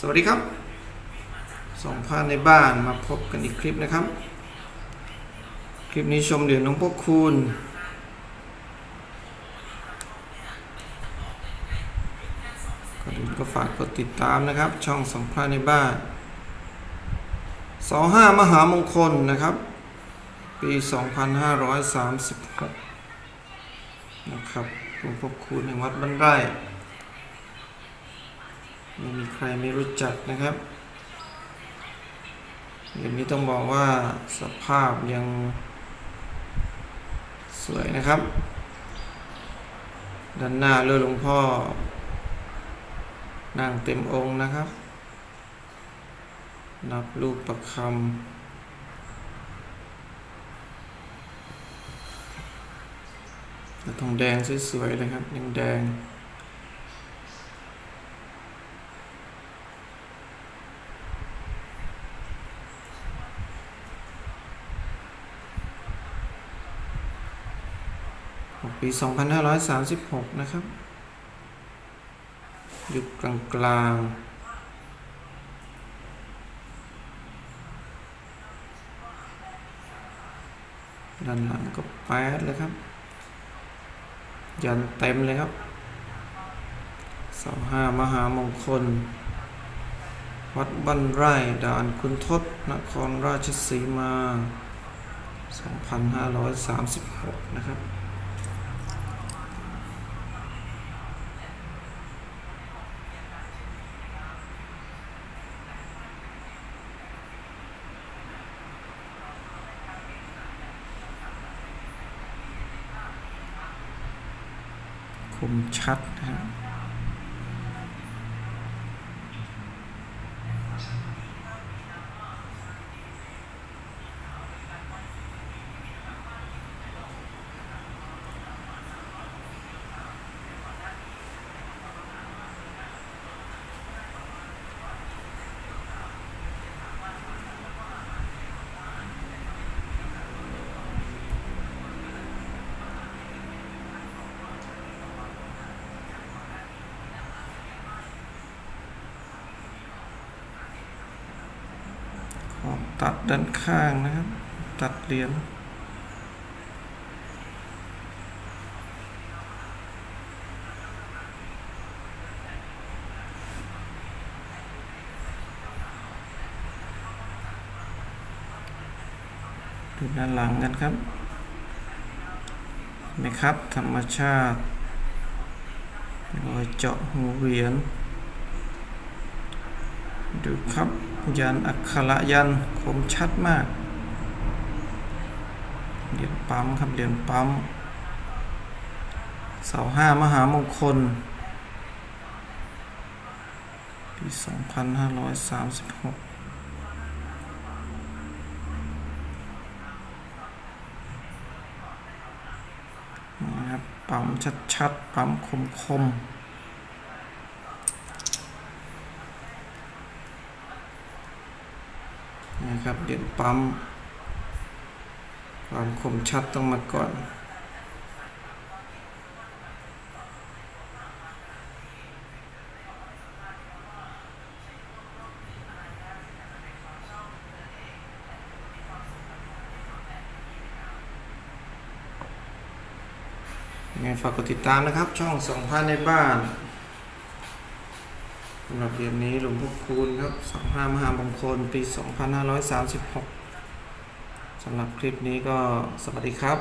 สวัสดีครับสองพานในบ้านมาพบกันอีกคลิปนะครับ คลิปนี้ชมเหรียญหลวงพ่อคูณก่อนอื่นก็ฝากกดติดตามนะครับ ช่องสองพานในบ้านสองห้ามหามงคลนะครับ ปี 2536 นะครับหลวงพ่อคูณแห่งวัดบ้านไร่ ไม่มีใครไม่รู้จักนะครับอย่างนี้ต้องบอกว่าสภาพยังสวยนะครับ ด้านหน้าเรือหลวงพ่อ นั่งเต็มองค์นะครับ นับลูกประคำแล้วทองแดงสวยๆเลยครับยังแดง ปี 2536 นะครับ ยุคกลางกลางๆด้านหลังก็แปดเลยครับ ยันเต็มเลยครับเสาห้ามหามงคล วัดบ้านไร่ด่านคุณทศนครราชสีมา 2536 นะครับ คมชัดนะ ตัดด้านข้างนะครับ ตัดเหรียญดูด้านหลังกันครับไหมครับ ธรรมชาติรอยเจาะหูเหรียญดูครับ ยันอักขระยันคมชัดมากเหรียญปั๊มครับเหรียญปั๊มเสาห้ามหามงคลปี 2536นะครับปั๊มชัดๆปั๊มคมๆ นะครับเหรียญปั๊ม ความคมชัดต้องมาก่อนยังไงฝากกดติดตามนะครับ ช่องสองพันในบ้าน สำหรับเหรียญนี้หลวงพ่อคูณครับสองห้ามหามงคลปี 2536สำหรับคลิปนี้ก็สวัสดีครับ